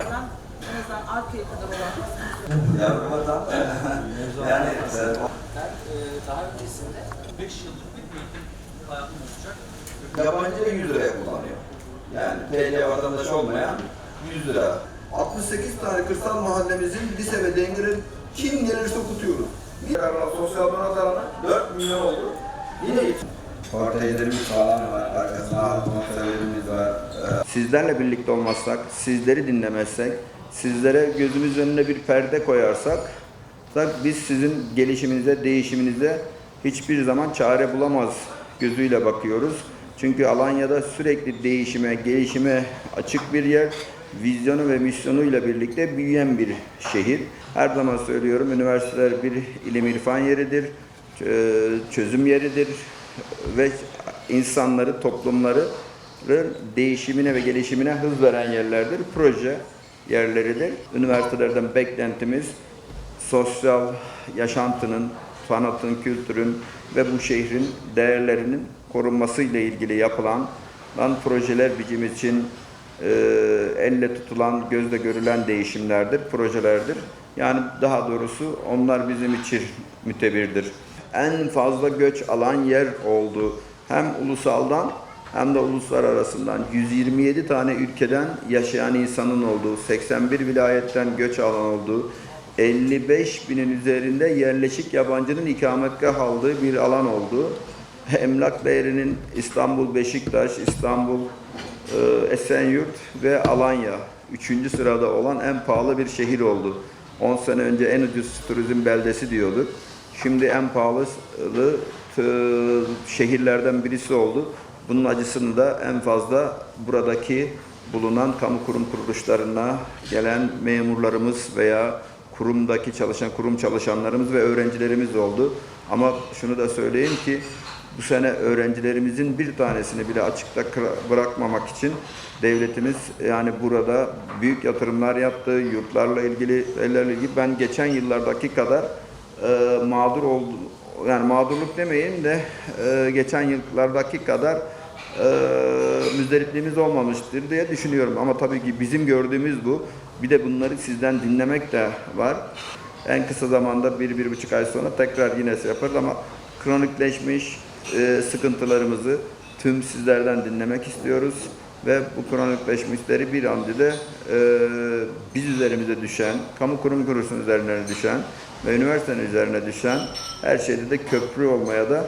En azından arkaya kadar olan kısmı. Yani Ben e, daha öncesinde 5 yıllık bir eğitim hayatım olacak. yabancı 100 liraya kullanıyor. Yani TL vatandaşı olmayan 100 lira. 68 tane kırsal mahallemizin lise ve dengirin kim gelirse okutuyoruz. Bir sosyal donat arana 4 milyon oldu. Yine Ortaylarımız sağlam var, arkasında atmosferlerimiz var. Ee, Sizlerle birlikte olmazsak, sizleri dinlemezsek, sizlere gözümüz önüne bir perde koyarsak, biz sizin gelişiminize, değişiminize hiçbir zaman çare bulamaz gözüyle bakıyoruz. Çünkü Alanya'da sürekli değişime, gelişime açık bir yer, vizyonu ve misyonuyla birlikte büyüyen bir şehir. Her zaman söylüyorum, üniversiteler bir ilim irfan yeridir, çö- çözüm yeridir ve insanları, toplumları değişimine ve gelişimine hız veren yerlerdir. Proje yerleridir. Üniversitelerden beklentimiz sosyal yaşantının, sanatın, kültürün ve bu şehrin değerlerinin korunması ile ilgili yapılan lan projeler bizim için e, elle tutulan, gözle görülen değişimlerdir, projelerdir. Yani daha doğrusu onlar bizim için mütebirdir. En fazla göç alan yer oldu. Hem ulusaldan hem de uluslar arasından 127 tane ülkeden yaşayan insanın olduğu, 81 vilayetten göç alan olduğu, 55 binin üzerinde yerleşik yabancının ikametgah aldığı bir alan oldu. Emlak değerinin İstanbul, Beşiktaş, İstanbul, e, Esenyurt ve Alanya 3. sırada olan en pahalı bir şehir oldu. 10 sene önce en ucuz turizm beldesi diyorduk. Şimdi en pahalı şehirlerden birisi oldu. Bunun acısını da en fazla buradaki bulunan kamu kurum kuruluşlarına gelen memurlarımız veya kurumdaki çalışan kurum çalışanlarımız ve öğrencilerimiz oldu. Ama şunu da söyleyeyim ki bu sene öğrencilerimizin bir tanesini bile açıkta bırakmamak için devletimiz yani burada büyük yatırımlar yaptı. Yurtlarla ilgili, şeylerle ilgili ben geçen yıllardaki kadar e, mağdur oldum. Yani mağdurluk demeyeyim de e, geçen yıllardaki kadar e, müzdaripliğimiz olmamıştır diye düşünüyorum. Ama tabii ki bizim gördüğümüz bu. Bir de bunları sizden dinlemek de var. En kısa zamanda bir, bir buçuk ay sonra tekrar yine şey yaparız ama kronikleşmiş e, sıkıntılarımızı tüm sizlerden dinlemek istiyoruz. Ve bu kronikleşmişleri bir an de e, biz üzerimize düşen, kamu kurum kuruluşunun üzerine düşen ve üniversitenin üzerine düşen her şeyde de köprü olmaya da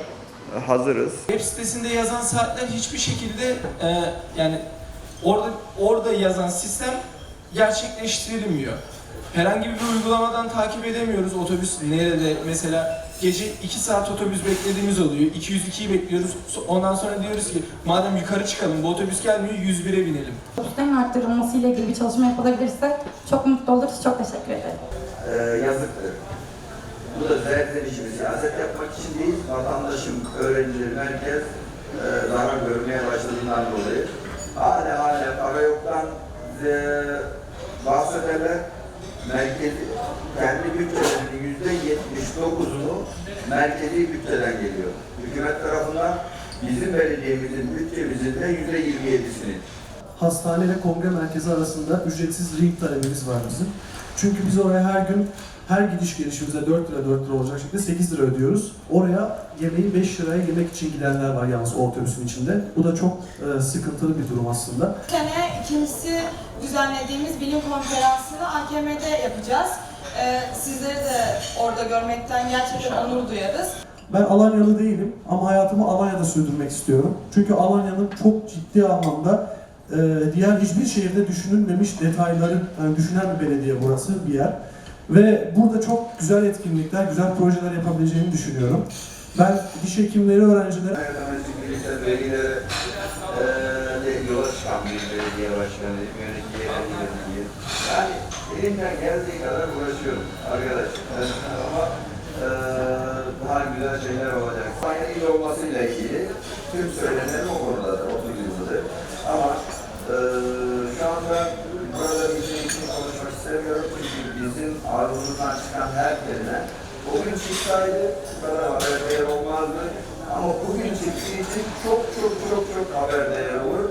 hazırız. Web sitesinde yazan saatler hiçbir şekilde e, yani orada orada yazan sistem gerçekleştirilmiyor. Herhangi bir uygulamadan takip edemiyoruz otobüs nerede mesela gece 2 saat otobüs beklediğimiz oluyor. 202'yi bekliyoruz. Ondan sonra diyoruz ki madem yukarı çıkalım bu otobüs gelmiyor 101'e binelim. Otobüslerin arttırılması ile ilgili bir çalışma yapılabilirse çok mutlu oluruz. Çok teşekkür ederim. e, yazıktır. Bu da zevklenişimi siyaset yapmak için değil, vatandaşım, öğrencilerim, herkes e, zarar görmeye başladığından dolayı. Hala hala para yoktan e, bahsederler. Merkezi, kendi bütçelerinin yüzde yetmiş dokuzunu merkezi bütçeden geliyor. Hükümet tarafından bizim belediyemizin bütçemizin de yüzde yirmi yedisini hastane ve kongre merkezi arasında ücretsiz ring talebimiz var bizim. Çünkü biz oraya her gün her gidiş gelişimize 4 lira 4 lira olacak şekilde 8 lira ödüyoruz. Oraya yemeği 5 liraya yemek için gidenler var yalnız o otobüsün içinde. Bu da çok e, sıkıntılı bir durum aslında. Sene ikincisi düzenlediğimiz bilim konferansını AKM'de yapacağız. Ee, sizleri de orada görmekten gerçekten onur duyarız. Ben Alanyalı değilim ama hayatımı Alanya'da sürdürmek istiyorum. Çünkü Alanya'nın çok ciddi anlamda e, diğer hiçbir şehirde düşünülmemiş detayları yani düşünen bir belediye burası bir yer. Ve burada çok güzel etkinlikler, güzel projeler yapabileceğini düşünüyorum. Ben diş hekimleri öğrencilere belediye başkanı, yönetici, yönetici. Yani elimden geldiği kadar uğraşıyorum arkadaşlar. Ama eee daha güzel şeyler olacak. Aynı il olmasıyla ilgili tüm söylenenim o konuda da 30 yıldır. Ama eee şu anda burada bir şey için konuşmak istemiyorum. Çünkü bizim ağzımızdan çıkan her kelime Bugün çıksaydı bu kadar haber değer olmazdı. Ama bugün çıktığı için çok çok çok çok haber değer olur.